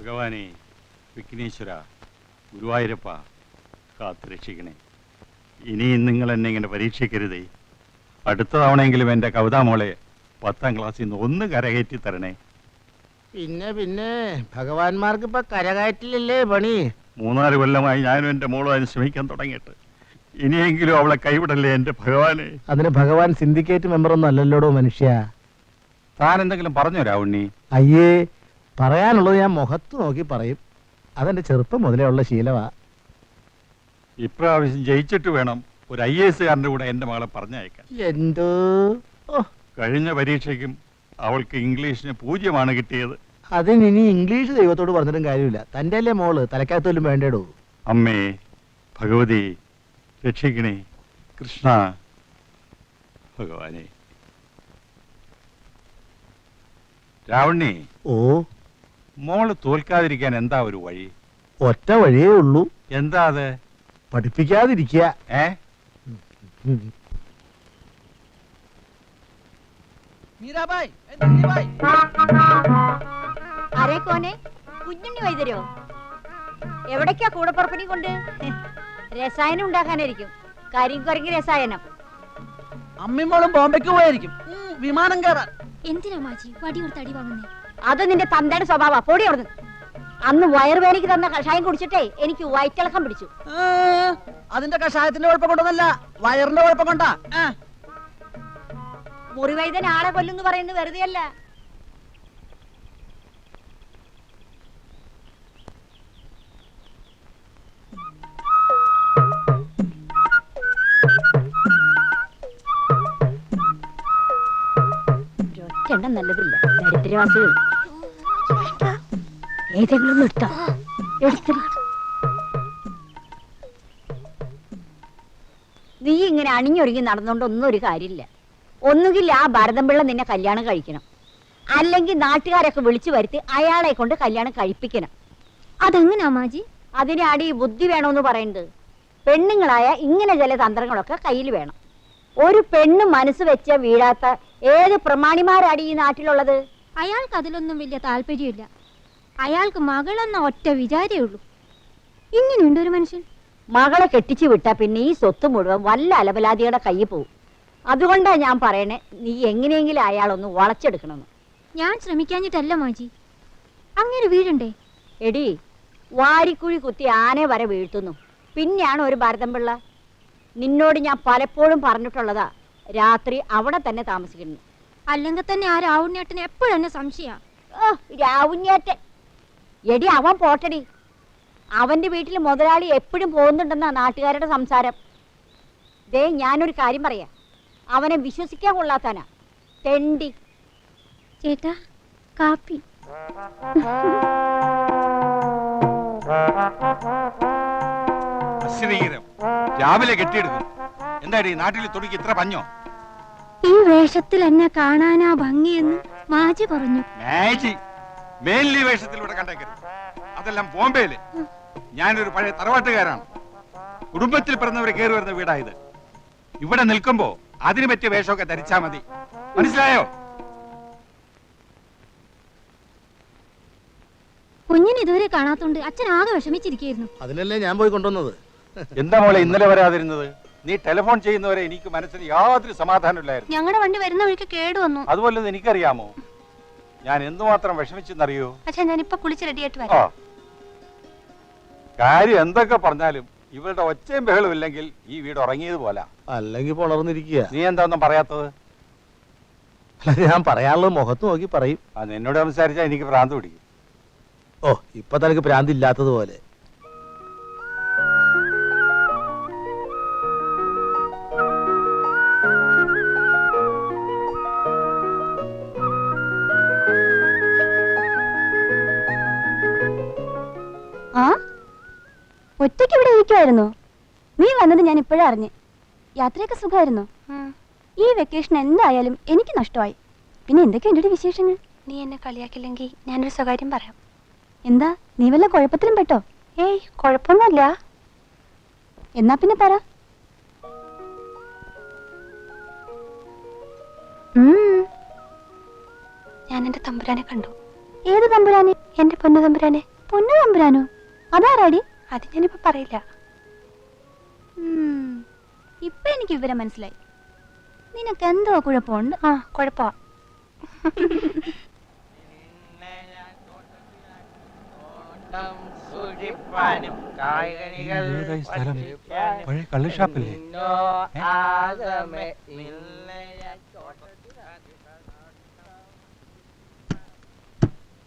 ഭഗവാനെ വിഘ്നേശ്വര ഗുരുവായൂരപ്പ കാത്തുരക്ഷിക്കണേ. ഇനിയും നിങ്ങൾ എന്നെ ഇങ്ങനെ പരീക്ഷിക്കരുതേ. അടുത്ത തവണയെങ്കിലും എന്റെ കവിതാ മോളെ പത്താം ക്ലാസ്സിൽ നിന്ന് ഒന്ന് കരകയറ്റി തരണേ. പിന്നെ പിന്നെ ഭഗവാന്മാർക്ക് ഇപ്പൊ കരകയറ്റില്ലല്ലേ പണി? മൂന്നാൽ കൊല്ലമായി ഞാനും എന്റെ മോളും അതിന് ശ്രമിക്കാൻ തുടങ്ങിയിട്ട്. ഇനിയെങ്കിലും അവളെ കൈവിടല്ലേ എന്റെ ഭഗവാനെ? അതിന് ഭഗവാൻ സിൻഡിക്കേറ്റ് മെമ്പർ ഒന്നും അല്ലല്ലോടോ മനുഷ്യ? താൻ എന്തെങ്കിലും പറഞ്ഞോ രാവുണ്ണി അയ്യേ പറയാനുള്ളത് ഞാൻ മുഖത്ത് നോക്കി പറയും. അതെന്റെ ചെറുപ്പം മുതലേ ഉള്ള ശീലമാ. ഇപ്രാവശ്യം ജയിച്ചിട്ട് വേണം ഒരു ഐ എസ് കാരന്റെ കൂടെ എന്റെ മകളെ പറഞ്ഞയക്കാൻ. എന്തോ? ഓ. കഴിഞ്ഞ പരീക്ഷയ്ക്കും അവൾക്ക് ഇംഗ്ലീഷിന് പൂജ്യമാണ് കിട്ടിയത്. അതിന് ഇനി ഇംഗ്ലീഷ് ദൈവത്തോട് പറഞ്ഞിട്ടും കാര്യമില്ല. തന്റെ അല്ലേ മോൾ തലക്കകത്തോലും വേണ്ടേടോ? അമ്മേ ഭഗവതി രക്ഷിക്കണേ. കൃഷ്ണ ഭഗവാനെ. രാവണി ഓ. മോൾ തോൽക്കാതിരിക്കാൻ എന്താ ഒരു വഴി? ഒറ്റ വഴിയേ ഉള്ളൂ. എന്താ അത്? പഠിപ്പിക്കാതിരിക്കുക. ഏ. മീരാബായ്. അരേ കോനെ കുഞ്ഞുണ്ണി വൈദ്യരോ? എവിടേക്കാ കൂടപ്പുറപ്പിനി കൊണ്ട്? രസായനം ഉണ്ടാക്കാനായിരിക്കും. കരിങ്കുരങ്ങി രസായനം. അമ്മിമോളും ബോംബെക്ക് പോയായിരിക്കും. വിമാനം കയറാൻ. എന്തിനാ മാജി? വടിയോർത്ത് അടി വാങ്ങുന്നേ? അത് നിന്റെ തന്തയുടെ സ്വഭാവ. പൊടി അവിടുന്ന്. അന്ന് വയറുവേനയ്ക്ക് തന്ന കഷായം കുടിച്ചിട്ടേ എനിക്ക് വയറ്റിളക്കം പിടിച്ചു. അതിന്റെ കഷായത്തിന്റെ കുഴപ്പം കൊണ്ടൊന്നല്ല വയറിന്റെ കുഴപ്പം കൊണ്ടാ മുറിവൈദ്യൻ ആളെ കൊല്ലുന്നു പറയുന്നത് വെറുതെയല്ല. അല്ല ഒറ്റെണ്ണം നല്ലതില്ല. ദരിദ്രവാസികൾ. ഏതെങ്കിലും ഒന്ന് എടുത്തോ എടുത്തില്ല നീ ഇങ്ങനെ അണിഞ്ഞൊരുങ്ങി നടന്നുകൊണ്ട് ഒന്നും ഒരു കാര്യമില്ല. ഒന്നുകിൽ ആ ഭരതംപിള്ള നിന്നെ കല്യാണം കഴിക്കണം. അല്ലെങ്കിൽ നാട്ടുകാരൊക്കെ വിളിച്ചു വരുത്തി അയാളെ കൊണ്ട് കല്യാണം കഴിപ്പിക്കണം. അതെങ്ങനാ മാജി? അതിനാടി ഈ ബുദ്ധി വേണമെന്ന് പറയുന്നത്? പെണ്ണുങ്ങളായ ഇങ്ങനെ ചില തന്ത്രങ്ങളൊക്കെ കയ്യിൽ വേണം. ഒരു പെണ്ണ് മനസ്സ് വെച്ച വീഴാത്ത ഏത് പ്രമാണിമാരാടി ഈ നാട്ടിലുള്ളത്? അയാൾക്ക് അതിലൊന്നും വലിയ താല്പര്യമില്ല. അയാൾക്ക് മകളെന്ന ഒറ്റ വിചാരേ ഉള്ളൂ. ഇങ്ങനെയുണ്ട് ഒരു മനുഷ്യൻ. മകളെ കെട്ടിച്ചു വിട്ടാ പിന്നെ ഈ സ്വത്ത് മുഴുവൻ വല്ല അലബലാദിയുടെ കയ്യിൽ പോവും. അതുകൊണ്ടാ ഞാൻ പറയണേ നീ എങ്ങനെയെങ്കിലും അയാളൊന്ന് വളച്ചെടുക്കണമെന്ന്. ഞാൻ ശ്രമിക്കാഞ്ഞിട്ടല്ല മാജി. അങ്ങനെ വീഴണ്ടേ? എടി വാരിക്കുഴി കുത്തി ആനെ വരെ വീഴ്ത്തുന്നു. പിന്നെയാണ് ഒരു ഭാരതം പിള്ള. നിന്നോട് ഞാൻ പലപ്പോഴും പറഞ്ഞിട്ടുള്ളതാ രാത്രി അവിടെ തന്നെ താമസിക്കുന്നു. അല്ലെങ്കിൽ തന്നെ ആ രാവുണ്ണേട്ടന് എപ്പോഴും എന്നെ സംശയ. ഓ, എടി അവൻ പോട്ടടി. അവന്റെ വീട്ടിൽ മുതലാളി എപ്പോഴും പോകുന്നുണ്ടെന്നാ നാട്ടുകാരുടെ സംസാരം. ദേ ഞാനൊരു കാര്യം പറയാം. അവനെ വിശ്വസിക്കാൻ കൊള്ളാത്തനാ. തെണ്ടി. ചേട്ടാ കാപ്പി. രാവിലെ കെട്ടിയെടുക്കും. എന്താടി നാട്ടിൽ തുടിക്ക് ഇത്ര പഞ്ഞോ? ഈ വേഷത്തിൽ എന്നെ കാണാനാ ഭംഗിയെന്ന് മാജി പറഞ്ഞു. മാജി മേലി വേഷത്തിലൂടെ കണ്ടേക്കരുത്. അതെല്ലാം ബോംബെയിൽ. ഞാനൊരു പഴയ തറവാട്ടുകാരാണ്. കുടുംബത്തിൽ പിറന്നവരെ കയറി വരുന്ന വീടായത്. ഇവിടെ നിൽക്കുമ്പോ അതിന് പറ്റിയ വേഷമൊക്കെ ധരിച്ചാ മതി. മനസ്സിലായോ? കുഞ്ഞിന് ഇതുവരെ കാണാത്തോണ്ട് അച്ഛൻ ആകെ വിഷമിച്ചിരിക്കുന്നു അതിലല്ലേ ഞാൻ പോയി കൊണ്ടുവന്നത്. എന്താ മോളെ ഇന്നലെ വരാതിരുന്നത്? നീ ടെലിഫോൺ ചെയ്യുന്നവരെ എനിക്ക് മനസ്സിന് യാതൊരു സമാധാനമില്ലായിരുന്നു ഞങ്ങളുടെ വണ്ടി വരുന്ന വഴിക്ക് കേടു വന്നു. അതുപോലെ എനിക്കറിയാമോ? ഞാൻ എന്തുമാത്രം വിഷമിച്ചെന്നറിയോ? അച്ഛാ ഞാൻ ഇപ്പൊ കുളിച്ച് റെഡിയായിട്ട് വരാം. കാര്യം എന്തൊക്കെ പറഞ്ഞാലും ഇവരുടെ ഒച്ചയും ബഹളും ഇല്ലെങ്കിൽ ഈ വീട് ഉറങ്ങിയത് പോലെ. അല്ലെങ്കിൽ പൊളർന്നിരിക്കുക നീ എന്താ ഒന്നും പറയാത്തത്? അല്ല ഞാൻ പറയാനുള്ളത് മുഖത്ത് നോക്കി പറയും. ആ നിന്നോട് സംസാരിച്ചാൽ എനിക്ക് ഭ്രാന്ത് പിടിക്കും. ഓ ഇപ്പൊ തനിക്ക് ഭ്രാന്തില്ലാത്തതുപോലെ ആ അറിഞ്ഞ് യാത്രയൊക്കെ സുഖമായിരുന്നു? ഈ വെക്കേഷൻ എന്തായാലും എനിക്ക് നഷ്ടമായി. പിന്നെ എന്തൊക്കെയുണ്ട് വിശേഷങ്ങൾ? നീ എന്നെ കളിയാക്കില്ലെങ്കിൽ ഞാനൊരു സ്വകാര്യം പറയാം. എന്താ? നീ വല്ല കുഴപ്പത്തിലും പെട്ടോ? ഏയ് കുഴപ്പമൊന്നുമില്ല. എന്നാ പിന്നെ പറ. ഞാൻ എന്റെ തമ്പുരാനെ കണ്ടു. ഏത് തമ്പുരാനെ? എന്റെ പൊന്നു തമ്പുരാനെ. പൊന്നു തമ്പുരാനോ? അതാരാടി? അത് ഞാനിപ്പോ പറയില്ല. ഉം, ഇപ്പൊ എനിക്ക് വിവരം മനസ്സിലായി. നിനക്ക് എന്തോ കുഴപ്പമുണ്ട്? ആ കുഴപ്പ? പഴയ കള്ള് ഷാപ്പല്ലേ?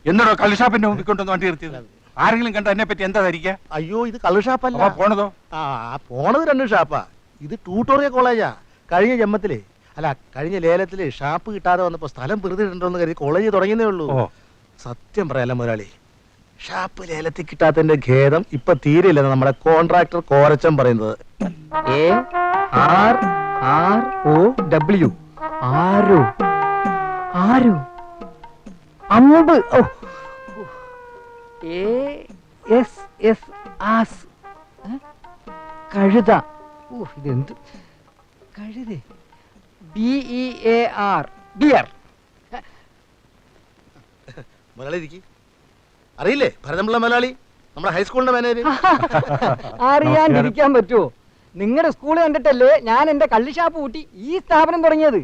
എന്നോടോ കള്ളുഷാപ്പിന്റെ മുമ്പിൽ കൊണ്ടൊന്ന് വണ്ടി നിർത്തിയത്? ആരെങ്കിലും കണ്ട എന്നെ പറ്റി എന്താ ധരിക്കുക അയ്യോ ഇത് കള്ളു ഷാപ്പല്ല. പോണതോ? ആ പോണത് രണ്ടു ഷാപ്പാ. ഇത് ട്യൂട്ടോറിയൽ കോളേജാ കഴിഞ്ഞ ജന്മത്തിലേ. അല്ല കഴിഞ്ഞ ലേലത്തിൽ ഷാപ്പ് കിട്ടാതെ വന്നപ്പോ സ്ഥലം വെറുതെട്ടുണ്ടോന്ന് കരുതി കോളേജ് തുടങ്ങിയതേ ഉള്ളൂ. സത്യം പറയാല മുതലാളി. ഷാപ്പ് ലേലത്തിൽ കിട്ടാത്തതിന്റെ ഖേദം ഇപ്പൊ തീരെയില്ലെന്ന് നമ്മുടെ കോൺട്രാക്ടർ കോരച്ചൻ പറയുന്നത്. A R R O W. ആരോ? ആരോ? അമ്പ് ഓ. A S S ass. കഴുത. ഓ ഇതെന്ത്? കഴുത. B E A R bear Malayali അറിയില്ലേ? ഭരതമുള്ള മലയാളി? നമ്മുടെ ഹൈസ്കൂളിന്റെ മാനേജർ അറിയാണ്ടിരിക്കാൻ പറ്റുമോ നിങ്ങളുടെ സ്കൂൾ കണ്ടിട്ടല്ലേ ഞാൻ എന്റെ കള്ളിഷാപ്പ് കൂട്ടി ഈ സ്ഥാപനം തുടങ്ങിയത്?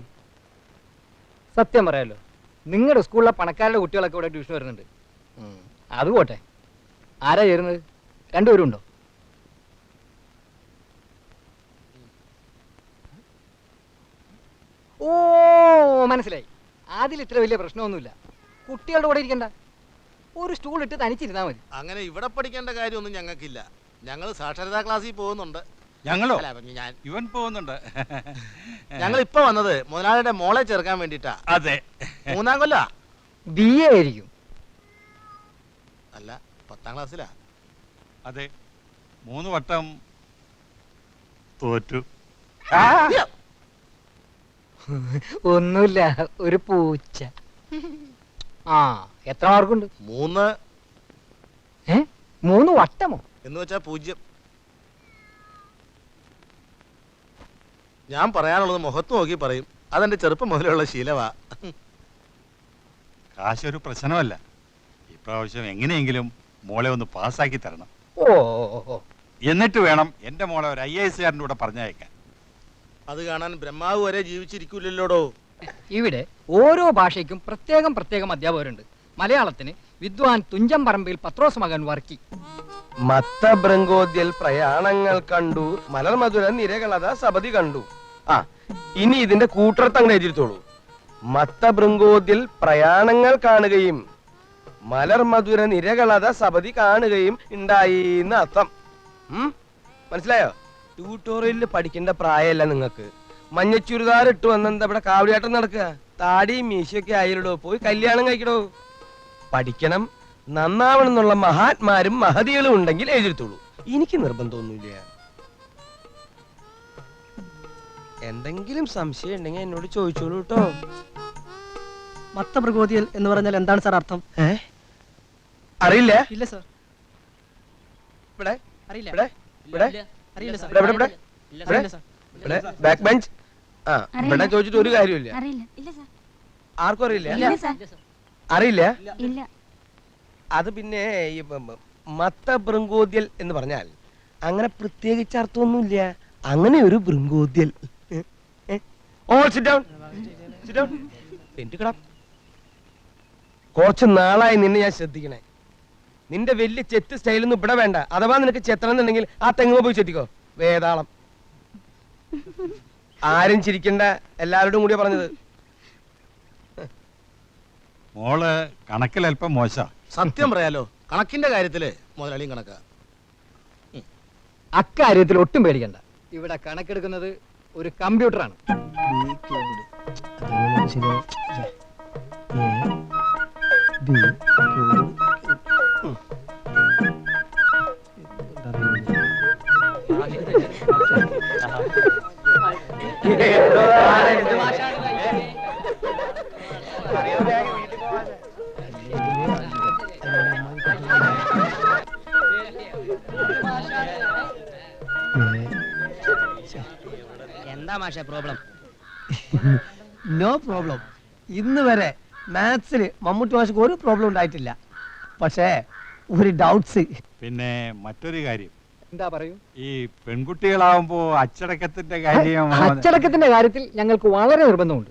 സത്യം പറയാലോ നിങ്ങളുടെ സ്കൂളിലെ പണക്കാരുടെ കുട്ടികളൊക്കെ ഇവിടെ ട്യൂഷൻ വരുന്നുണ്ട്. അത് പോട്ടെ. ആരാ ചേരുന്നത്? രണ്ടുപേരും ഉണ്ടോ ഓ മനസ്സിലായി. അതിൽ ഇത്ര വലിയ പ്രശ്നമൊന്നുമില്ല. കുട്ടികളുടെ കൂടെ ഇരിക്കണ്ട. ഒരു സ്റ്റൂൾ ഇട്ട് തനിച്ചിരുന്നാ മതി. അങ്ങനെ ഇവിടെ പഠിക്കേണ്ട കാര്യമൊന്നും ഞങ്ങൾക്കില്ല. ഞങ്ങൾ സാക്ഷരതാ ക്ലാസ്സിൽ പോകുന്നുണ്ട്. ഞങ്ങളോ? അല്ല, അപ്പൊ ഞാൻ ഇവൻ പോകുന്നുണ്ട്. ഞങ്ങൾ ഇപ്പൊ വന്നത് മുതലാളിയുടെ മോളെ ചേർക്കാൻ വേണ്ടിട്ടാ അതെ. മൂന്നാം കൊല്ല? ബി എ ആയിരിക്കും. അല്ല പത്താം ക്ലാസ്സിലാ. അതെ. മൂന്ന് വട്ടം തോറ്റു. ഒന്നുമില്ല ഒരു പൂച്ച. ആ എത്ര മാർക്കുണ്ട്? മൂന്ന്. ഏ? മൂന്ന് വട്ടമോ? എന്ന് വെച്ചാ പൂജ്യം. ഞാൻ പറയാനുള്ളത് മുഖത്ത് നോക്കി പറയും. അതെന്റെ ചെറുപ്പം മുതലുള്ള ശീലവാ ഒരു പ്രശ്നമല്ല. ഇപ്രാവശ്യം എങ്ങനെയെങ്കിലും മോളെ ഒന്ന് പാസ്സാക്കി തരണം. ഓ. എന്നിട്ട് വേണം എന്റെ മോളെ ഒരു ഐ എസ് കാരന്റെ കൂടെ പറഞ്ഞയക്കാൻ. അത് കാണാൻ ബ്രഹ്മാവ് വരെ ജീവിച്ചിരിക്കൂലല്ലോടോ? ഇവിടെ ഓരോ ഭാഷയ്ക്കും പ്രത്യേകം പ്രത്യേകം അധ്യാപകരുണ്ട്. മലയാളത്തിന് വിദ്വാൻ തുഞ്ചം പറമ്പിൽ പത്രോസ് മകൻ വർക്കി. മത്തഭൃങ്കോദ്യൽ പ്രയാണങ്ങൾ കണ്ടു. മലർമധുര നിരകളത സബതി കണ്ടു. ആ ഇനി ഇതിന്റെ കൂട്ടർത്തങ്ങൾ എഴുതിത്തോളൂ മത്തഭൃങ്കോദ്യൽ പ്രയാണങ്ങൾ കാണുകയും മലർമധുര നിരകളത സബതി കാണുകയും ഉണ്ടായി എന്ന് അർത്ഥം മനസ്സിലായോ? ട്യൂട്ടോറിയലിൽ പഠിക്കേണ്ട പ്രായമല്ല നിങ്ങൾക്ക് മഞ്ഞ ചുരിദാർ ഇട്ട് വന്നെന്താ ഇവിടെ കാവടിയാട്ടം നടക്കുക? താടിയും മീശയൊക്കെ ആയിരടോ പോയി കല്യാണം കഴിക്കണോ? പഠിക്കണം നന്നാവണം എന്നുള്ള മഹാത്മാരും മഹതികളും ഉണ്ടെങ്കിൽ എഴുതിത്തോളൂ എനിക്ക് നിർബന്ധമൊന്നുമില്ല. എന്തെങ്കിലും സംശയം ഉണ്ടെങ്കിൽ എന്നോട് ചോദിച്ചോളൂ കേട്ടോ. മത്തമൃഗോതിയൽ എന്ന് പറഞ്ഞാൽ എന്താണ് സാർ അർത്ഥം? അറിയില്ല. ഇല്ല സാർ. ഇവിടെ അറിയില്ല. ഇവിടെ ഇവിടെ. ഇവിടെ ബാക്ക് ബെഞ്ച് ആ ഇവിടെ ചോദിച്ചിട്ട് ഒരു കാര്യമില്ല അറിയില്ല. ഇല്ല സാർ. ആർക്കും അറിയില്ല. ഇല്ല സാർ. അറിയില്ല? ഇല്ല. അത് പിന്നെ ഈ മത്ത ബൃങ്കോദ്യൽ എന്ന് പറഞ്ഞാൽ അങ്ങനെ പ്രത്യേകിച്ച് അർത്ഥമൊന്നുമില്ല. അങ്ങനെ ഒരു ബൃങ്കോദ്യൽ all sit down sit down എന്തുകടാ കുറച്ച് നാളായി നിന്നെ ഞാൻ ശ്രദ്ധിക്കണേ. നിന്റെ വലിയ ചെത്ത് സ്റ്റൈലൊന്നും ഇവിടെ വേണ്ട. അഥവാ നിനക്ക് ചെത്തണം എന്നുണ്ടെങ്കിൽ ആ തെങ്ങ് പോയി ചെത്തിക്കോ. വേതാളം. ആരും ചിരിക്കണ്ട. എല്ലാവരോടും കൂടിയാ പറഞ്ഞത്. മോൾ കണക്കിൽ അല്പം മോശ. സത്യം പറയാലോ കണക്കിന്റെ കാര്യത്തിൽ മുതലാളിയും കണക്ക. അക്കാര്യത്തിൽ ഒട്ടും പേടിക്കണ്ട. ഇവിടെ കണക്കെടുക്കുന്നത് ഒരു കമ്പ്യൂട്ടറാണ്. എന്താ മാഷ പ്രോബ്ലം നോ പ്രോബ്ലം ഇന്ന് വരെ മാത്സിൽ മമ്മൂട്ടി മാഷക്ക് ഒരു പ്രോബ്ലം ഉണ്ടായിട്ടില്ല. പക്ഷേ ഒരു ഡൗട്ട്സ് പിന്നെ മറ്റൊരു കാര്യം. എന്താ പറയൂ? ഈ പെൺകുട്ടികളാവുമ്പോ അച്ചടക്കത്തിന്റെ കാര്യം അച്ചടക്കത്തിന്റെ കാര്യത്തിൽ ഞങ്ങൾക്ക് വളരെ നിർബന്ധമുണ്ട്.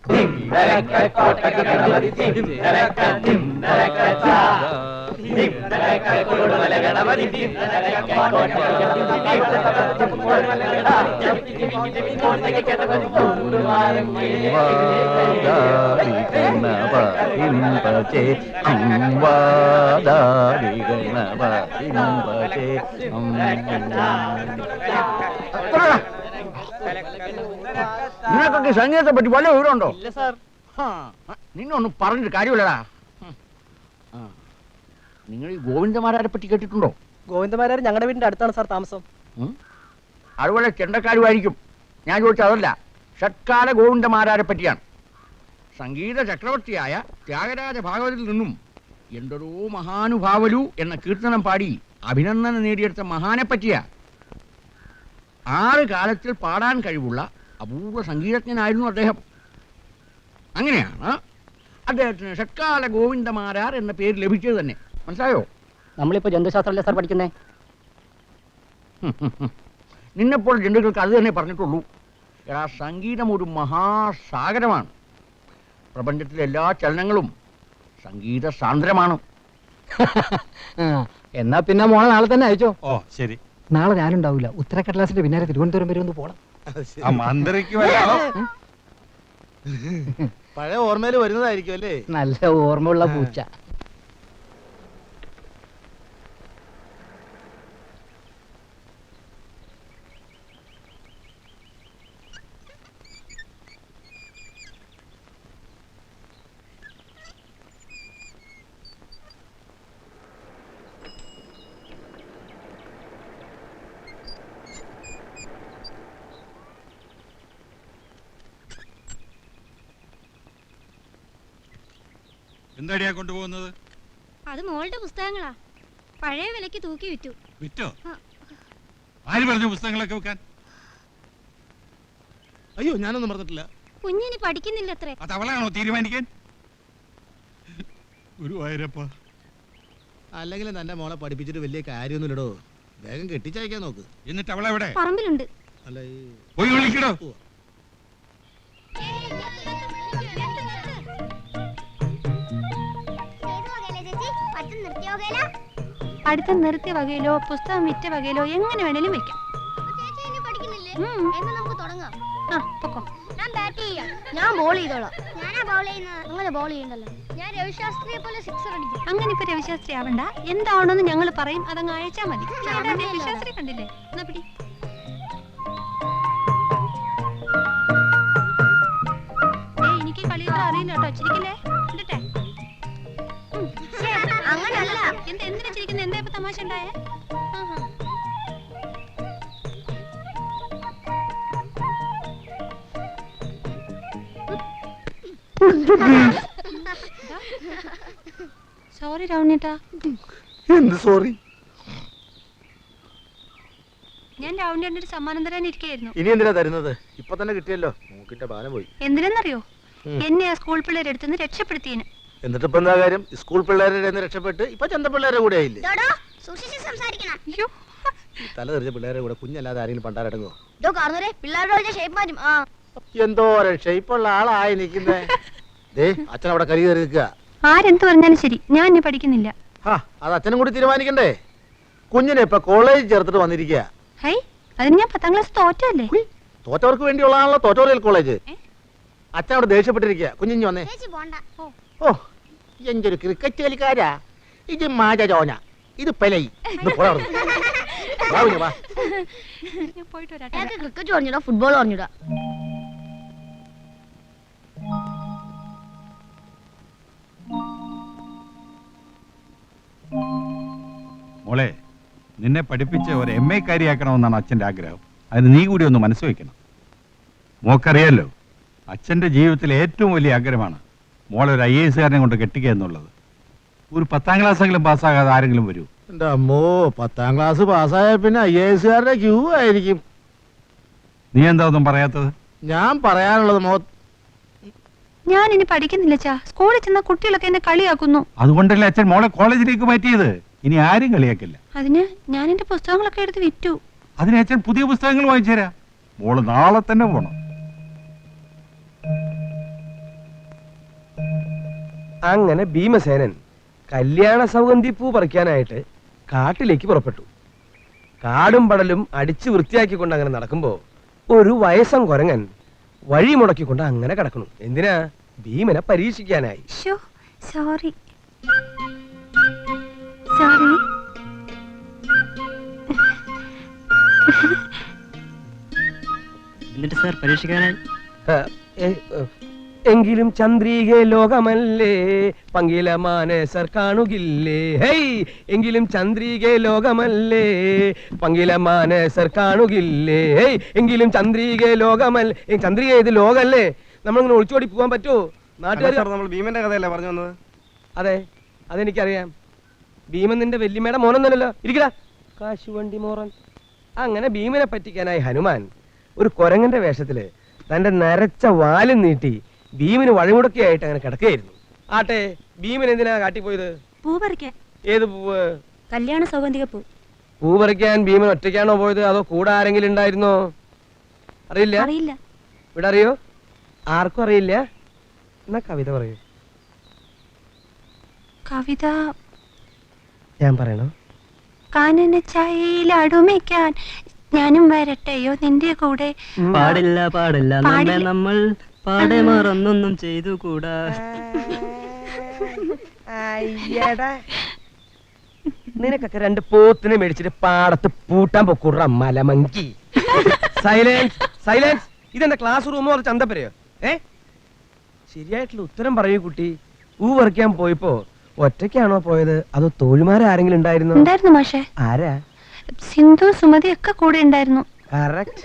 നിനക്കൊക്കെ സംഗീതത്തെ പറ്റി വല്ല വിവരമുണ്ടോ നിന്നൊന്നും പറഞ്ഞിട്ട് കാര്യമില്ലടാ. നിങ്ങൾ ഈ ഗോവിന്ദമാരാരെ പറ്റി കേട്ടിട്ടുണ്ടോ? ഗോവിന്ദമാരാർ ഞങ്ങളുടെ വീടിന്റെ അടുത്താണ് സാർ താമസം? അതുപോലെ ചെണ്ടക്കാരുമായിരിക്കും. ഞാൻ ചോദിച്ചതല്ല അതല്ല. ഷട്കാല ഗോവിന്ദമാരാരെ പറ്റിയാണ്. സംഗീത ചക്രവർത്തിയായ ത്യാഗരാജ ഭാഗവതിൽ നിന്നും എന്തൊരോ മഹാനുഭാവലു എന്ന കീർത്തനം പാടി അഭിനന്ദനം നേടിയെടുത്ത മഹാനെ പറ്റിയ ആറ് കാലത്തിൽ പാടാൻ കഴിവുള്ള അപൂർവ സംഗീതജ്ഞനായിരുന്നു അദ്ദേഹം. അങ്ങനെയാണ് അദ്ദേഹത്തിന് ഷട്കാല ഗോവിന്ദമാരാർ എന്ന പേര് ലഭിച്ചത് തന്നെ. മനസ്സിലായോ? നമ്മളിപ്പോ ജന്തുശാസ്ത്രമല്ലേ സാർ പഠിക്കുന്നേ? നിന്നെപ്പോൾ ജന്തുക്കൾക്ക് അത് തന്നെ പറഞ്ഞിട്ടുള്ളൂ. എടാ സംഗീതം ഒരു മഹാസാഗരമാണ്. പ്രപഞ്ചത്തിലെ എല്ലാ ചലനങ്ങളും സംഗീത സാന്ദ്രമാണ്. എന്നാ പിന്നെ മോളെ നാളെ തന്നെ അയച്ചോ? ഓ ശരി. നാളെ ഞാനുണ്ടാവില്ല ഉത്തരക്കടലാസിന്റെ പിന്നാലെ തിരുവനന്തപുരം വരെ ഒന്ന് പോണം. ആ മന്ത്രിക്ക് വരാമോ പഴയ ഓർമ്മയിൽ വരുന്നതായിരിക്കും അല്ലേ? നല്ല ഓർമ്മയുള്ള പൂച്ച. എന്താടിയാ കൊണ്ടുപോകുന്നത്? അത് മോളുടെ പുസ്തകങ്ങളാ. പഴയ വിലക്ക് തൂക്കി വിറ്റു. വിറ്റോ? ആര് പറഞ്ഞു പുസ്തകങ്ങളൊക്കെ വെക്കാൻ അയ്യോ ഞാനൊന്നും പറഞ്ഞിട്ടില്ല കുഞ്ഞിന് പഠിക്കുന്നില്ല അത്രേ അത് അവളാണോ തീരുമാനിക്കാൻ? ഗുരുവായൂരപ്പ. അല്ലെങ്കിൽ തന്റെ മോളെ പഠിപ്പിച്ചിട്ട് വലിയ കാര്യമൊന്നുമില്ലടോ. വേഗം കെട്ടിച്ചയക്കാൻ നോക്ക്. എന്നിട്ട് അവളെവിടെ? പറമ്പിലുണ്ട്. അല്ല ഈ പോയി വിളിക്കടോ അടുത്ത നിർത്തിയ വകയിലോ പുസ്തകം വിറ്റ വകയിലോ എങ്ങനെ വേണേലും വെക്കാം. ഞാൻ ബോൾ ചെയ്തോളാം. അങ്ങനെ ബോൾ ചെയ്യണ്ടല്ലോ. ഞാൻ രവിശാസ്ത്രിയെ പോലെ സിക്സർ അടിക്കും. അങ്ങനെ ഇപ്പൊ രവിശാസ്ത്രി ആവണ്ട. എന്താണെന്ന് ഞങ്ങൾ പറയും. അതങ്ങ് അയച്ചാ മതി. രവിശാസ്ത്രി കണ്ടില്ലേ? എന്നാ പിടി. എനിക്ക് കളിയൊന്നും അറിയില്ല കേട്ടോ ചിരിക്കില്ലേ അങ്ങനല്ല എന്താ എന്തിനാ ചിരിക്കുന്നത് എന്താ ഇപ്പൊ തമാശ ഉണ്ടായേ? ആഹാ. സോറി രാവണേട്ടാ എന്ത് സോറി ഞാൻ രാവണേട്ടന്റെ ഒരു സമ്മാനം തരാൻ ഇനി എന്തിനാ തരുന്നത്? ഇപ്പൊ തന്നെ കിട്ടിയല്ലോ. മൂക്കിന്റെ പോയി. എന്തിനെന്നറിയോ? എന്നെ ആ സ്കൂൾ പിള്ളേരെടുത്തുനിന്ന് രക്ഷപ്പെടുത്തിയതിന് എന്നിട്ട് ഇപ്പൊ എന്താ കാര്യം? സ്കൂൾ പിള്ളേരുടെ രക്ഷപ്പെട്ട് ഇപ്പൊ ചന്ത പിള്ളേരുടെ കൂടെ ആയില്ലേ? സൂക്ഷിച്ച് സംസാരിക്കണം. അയ്യോ. തല തെറിച്ച പിള്ളേരുടെ കൂടെ കുഞ്ഞല്ലാതെ ആരെങ്കിലും പണ്ടാരടങ്ങോ ഇതോ കാർന്നരെ പിള്ളേരുടെ ഷേപ്പ് മാറ്റും. ആ. എന്തോ ഷേപ്പുള്ള ആളായി നിൽക്കുന്നേ. ദേ അച്ഛൻ അവിടെ കരി കയറി നിൽക്കുക. ആരെന്ത് പറഞ്ഞാലും ശരി. ഞാൻ ഇനി പഠിക്കുന്നില്ല. ആ അത് അച്ഛനും കൂടി തീരുമാനിക്കണ്ടേ? കുഞ്ഞിനെ ഇപ്പൊ കോളേജിൽ ചേർത്തിട്ട് വന്നിരിക്കുക. ഹൈ അതിന് ഞാൻ പത്താം ക്ലാസ് തോറ്റല്ലേ തോറ്റവർക്ക് വേണ്ടിയുള്ളതാണല്ലോ തോറ്റോറിയൽ കോളേജ് അച്ഛൻ അവിടെ ദേഷ്യപ്പെട്ടിരിക്കുക. കുഞ്ഞിഞ്ഞ് വന്നേ. ഓ എന്തൊരു ക്രിക്കറ്റ് കളിക്കാരാ? ഇത് മാജോന ഇത് പെലൈ. Cricket പറഞ്ഞിടാ football പറഞ്ഞിടാ. മോളെ നിന്നെ പഠിപ്പിച്ച് ഒരു എം എ കാരിയാക്കണമെന്നാണ് അച്ഛന്റെ ആഗ്രഹം. അതിന് നീ കൂടി ഒന്ന് മനസ്സ് വെക്കണം. മോക്കറിയാലോ അച്ഛന്റെ ജീവിതത്തിലെ ഏറ്റവും വലിയ ആഗ്രഹമാണ് മോളെ ഒരു ഐ എസ് കാരനെ കൊണ്ട് കെട്ടിക്കുക എന്നുള്ളത്. ഒരു പത്താം ക്ലാസ്സെങ്കിലും പാസ്സാകാതെ ആരെങ്കിലും വരൂ? എന്റെ അമ്മോ പത്താം ക്ലാസ് പാസ്സായ പിന്നെ ഐ എസ് കാരുടെ ക്യൂ ആയിരിക്കും. നീ എന്താ ഒന്നും പറയാത്തത്? ഞാൻ പറയാനുള്ളത് മോ ഞാൻ ഇനി പഠിക്കുന്നില്ല ചാ സ്കൂളിൽ ചെന്ന കുട്ടികളൊക്കെ എന്നെ കളിയാക്കുന്നു. അതുകൊണ്ടല്ലേ അച്ഛൻ മോളെ കോളേജിലേക്ക് മാറ്റിയത്? ഇനി ആരും കളിയാക്കില്ല. അതിന് ഞാൻ എന്റെ പുസ്തകങ്ങളൊക്കെ എടുത്ത് വിറ്റു. അതിന് അച്ഛൻ പുതിയ പുസ്തകങ്ങൾ വാങ്ങിച്ചു തരാം. മോൾ നാളെ തന്നെ പോണം. അങ്ങനെ ഭീമസേനൻ കല്യാണ സൗഗന്ധി പൂ പറിക്കാനായിട്ട് കാട്ടിലേക്ക് പുറപ്പെട്ടു. കാടും പടലും അടിച്ചു വൃത്തിയാക്കിക്കൊണ്ട് അങ്ങനെ നടക്കുമ്പോൾ ഒരു വയസ്സം കുരങ്ങൻ വഴി മുടക്കിക്കൊണ്ട് അങ്ങനെ കിടക്കണു എന്തിനാ? ഭീമനെ പരീക്ഷിക്കാനായി. സോറി സോറി എന്നിട്ട് സാർ പരീക്ഷിക്കാനായി? ഏ, എങ്കിലും ചന്ദ്രീക ലോകമല്ലേ? പങ്കില മാനസർ കാണുകില്ലേ? ഹൈ എങ്കിലും ചന്ദ്രീക ലോകമല്ലേ? പങ്കില മാനസർ കാണുകില്ലേ? ഹൈ എങ്കിലും ചന്ദ്രീക ലോകമല്ല ചന്ദ്രിക ഇത് ലോകല്ലേ? നമ്മളിങ്ങനെ ഒളിച്ചോടി പോകാൻ പറ്റുമോ നാട്ടുകാർ നമ്മൾ ഭീമന്റെ കഥയല്ലേ പറഞ്ഞു വന്നത്? അതെ അതെനിക്കറിയാം. ഭീമൻ നിന്റെ വല്യമ്മയുടെ മോനൊന്നല്ലോ ഇരിക്കടാ. കാശുവണ്ടി മോറൻ അങ്ങനെ ഭീമനെ പറ്റിക്കാനായി ഹനുമാൻ ഒരു കുരങ്ങന്റെ വേഷത്തിൽ തന്റെ നരച്ച വാലും നീട്ടി ഭീമന് വഴിമുടക്കിയായിട്ട് അങ്ങനെ കിടക്കുകയായിരുന്നു. ആട്ടെ ഭീമൻ എന്തിനാ കാട്ടിപ്പോയത് പൂ പറിക്കാൻ. ഏത് പൂവ്? കല്യാണ സൗഗന്ധിക പൂ. പൂ പറിക്കാൻ ഭീമൻ ഒറ്റയ്ക്കാണോ പോയത്? അതോ കൂടെ ആരെങ്കിലും ഉണ്ടായിരുന്നോ? അറിയില്ല? അറിയില്ല. ഇവിടെ അറിയോ ആർക്കും അറിയില്ല. എന്നാ കവിത പറയൂ. കവിത. ഞാൻ പറയണോ? കാനന ചായയിലടുമിക്കാൻ ഞാനും വരട്ടെയോ നിന്റെ കൂടെ? പാടില്ല പാടില്ല. നമ്മെ പാടില്ല. നമ്മൾ പാടെ മറന്നൊന്നും ചെയ്തു കൂടാ നിനക്കൊക്കെ രണ്ട് പോത്തിനെ മേടിച്ചിട്ട് പാടത്ത് പൂട്ടാൻ പൊക്കൂട മലമങ്കി. Silence silence. ഇതെന്താ ക്ലാസ് റൂമോ അത് ചന്തപ്പരയോ? ഏ? ശരിയായിട്ടുള്ള ഉത്തരം പറയൂ കുട്ടി. ഊ പറിക്കാൻ പോയപ്പോ ഒറ്റയ്ക്കാണോ പോയത്? അതോ തോഴിമാരാരെങ്കിലും ഉണ്ടായിരുന്നോ? ഉണ്ടായിരുന്നു മാഷേ. ആരാ? സിന്ധു സുമതി ഒക്കെ കൂടെ ഉണ്ടായിരുന്നു. കറക്റ്റ്